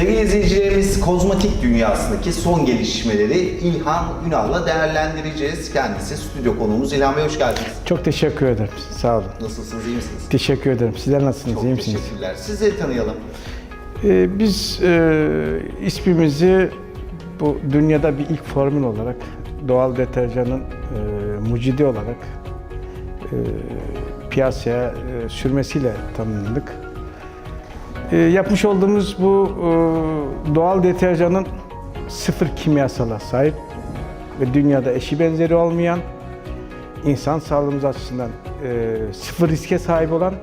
Sevgili izleyicilerimiz kozmetik dünyasındaki son gelişmeleri İlhan Ünal'la değerlendireceğiz. Kendisi stüdyo konuğumuz. İlhan Bey hoş geldiniz. Çok teşekkür ederim. Sağ olun. Nasılsınız, iyi misiniz? Teşekkür ederim. Sizler nasılsınız? Çok iyi misiniz? teşekkürler. Sizleri tanıyalım. Ee, biz e, ismimizi bu dünyada bir ilk formül olarak doğal deterjanın e, mucidi olarak e, piyasaya e, sürmesiyle tanındık. E, yapmış olduğumuz bu e, doğal deterjanın sıfır kimyasala sahip ve dünyada eşi benzeri olmayan insan sağlığımız açısından e, sıfır riske sahip olan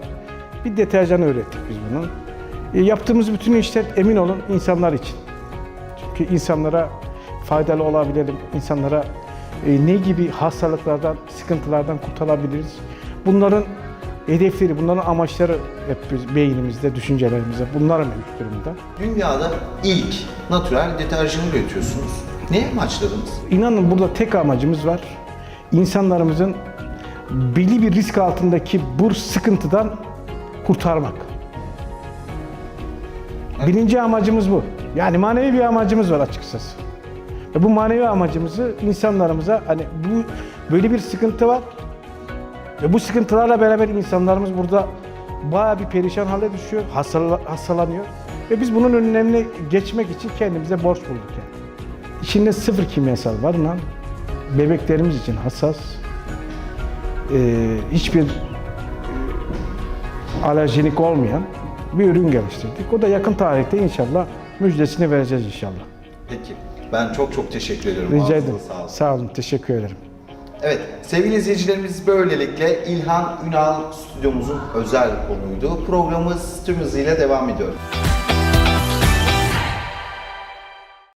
bir deterjan ürettik biz bunun. E, yaptığımız bütün işler emin olun insanlar için. Çünkü insanlara faydalı olabilelim, insanlara e, ne gibi hastalıklardan, sıkıntılardan kurtarabiliriz. Bunların hedefleri, bunların amaçları hep biz beynimizde, düşüncelerimizde bunlar mevcut durumda. Dünyada ilk natürel deterjanı üretiyorsunuz. Ne amaçladınız? İnanın burada tek amacımız var. İnsanlarımızın belli bir risk altındaki bu sıkıntıdan kurtarmak. Birinci amacımız bu. Yani manevi bir amacımız var açıkçası. Ve bu manevi amacımızı insanlarımıza hani bu böyle bir sıkıntı var. Ve bu sıkıntılarla beraber insanlarımız burada bayağı bir perişan hale düşüyor, hastala- hastalanıyor. Ve biz bunun önüne geçmek için kendimize borç bulduk yani. İçinde sıfır kimyasal var lan. Bebeklerimiz için hassas. Ee, hiçbir e, alerjenik olmayan bir ürün geliştirdik. O da yakın tarihte inşallah müjdesini vereceğiz inşallah. Peki. Ben çok çok teşekkür ediyorum. Rica ederim. Sağ olun. Sağ olun. Teşekkür ederim. Evet, sevgili izleyicilerimiz böylelikle İlhan Ünal stüdyomuzun özel konuydu. Programımız tüm hızıyla devam ediyor.